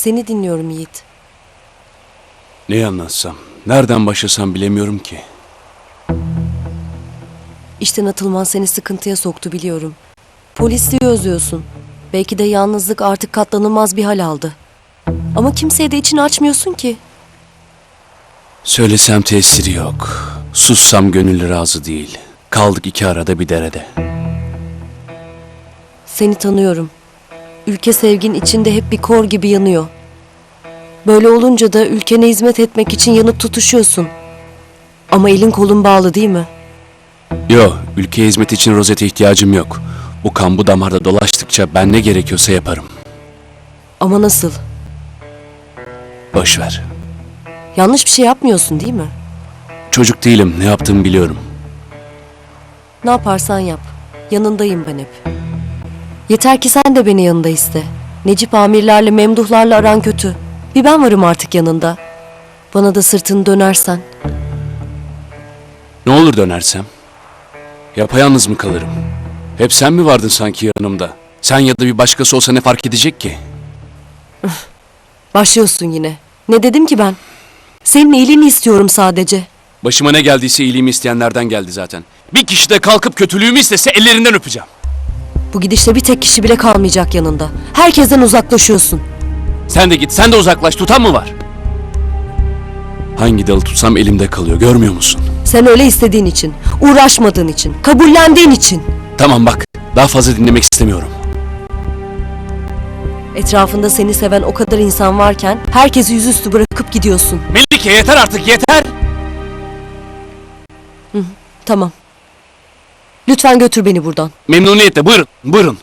Seni dinliyorum Yiğit. Neyi anlatsam, nereden başlasam bilemiyorum ki. İşten atılman seni sıkıntıya soktu biliyorum. Polisliği özlüyorsun. Belki de yalnızlık artık katlanılmaz bir hal aldı. Ama kimseye de içini açmıyorsun ki. Söylesem tesiri yok. Sussam gönül razı değil. Kaldık iki arada bir derede. Seni tanıyorum. Ülke sevgin içinde hep bir kor gibi yanıyor. Böyle olunca da ülkene hizmet etmek için yanıp tutuşuyorsun. Ama elin kolun bağlı değil mi? Yo, ülkeye hizmet için rozete ihtiyacım yok. Bu kan bu damarda dolaştıkça ben ne gerekiyorsa yaparım. Ama nasıl? Boş ver. Yanlış bir şey yapmıyorsun değil mi? Çocuk değilim, ne yaptığımı biliyorum. Ne yaparsan yap. Yanındayım ben hep. Yeter ki sen de beni yanında iste. Necip amirlerle, memduhlarla aran kötü. Bir ben varım artık yanında. Bana da sırtını dönersen. Ne olur dönersem? Yapayalnız mı kalırım? Hep sen mi vardın sanki yanımda? Sen ya da bir başkası olsa ne fark edecek ki? Başlıyorsun yine. Ne dedim ki ben? Senin iyiliğini istiyorum sadece. Başıma ne geldiyse iyiliğimi isteyenlerden geldi zaten. Bir kişi de kalkıp kötülüğümü istese ellerinden öpeceğim. Bu gidişle bir tek kişi bile kalmayacak yanında. Herkesten uzaklaşıyorsun. Sen de git, sen de uzaklaş. Tutan mı var? Hangi dalı tutsam elimde kalıyor, görmüyor musun? Sen öyle istediğin için, uğraşmadığın için, kabullendiğin için. Tamam bak, daha fazla dinlemek istemiyorum. Etrafında seni seven o kadar insan varken herkesi yüzüstü bırakıp gidiyorsun. Melike yeter artık, yeter! Tamam. Lütfen götür beni buradan. Memnuniyetle, buyurun, buyurun.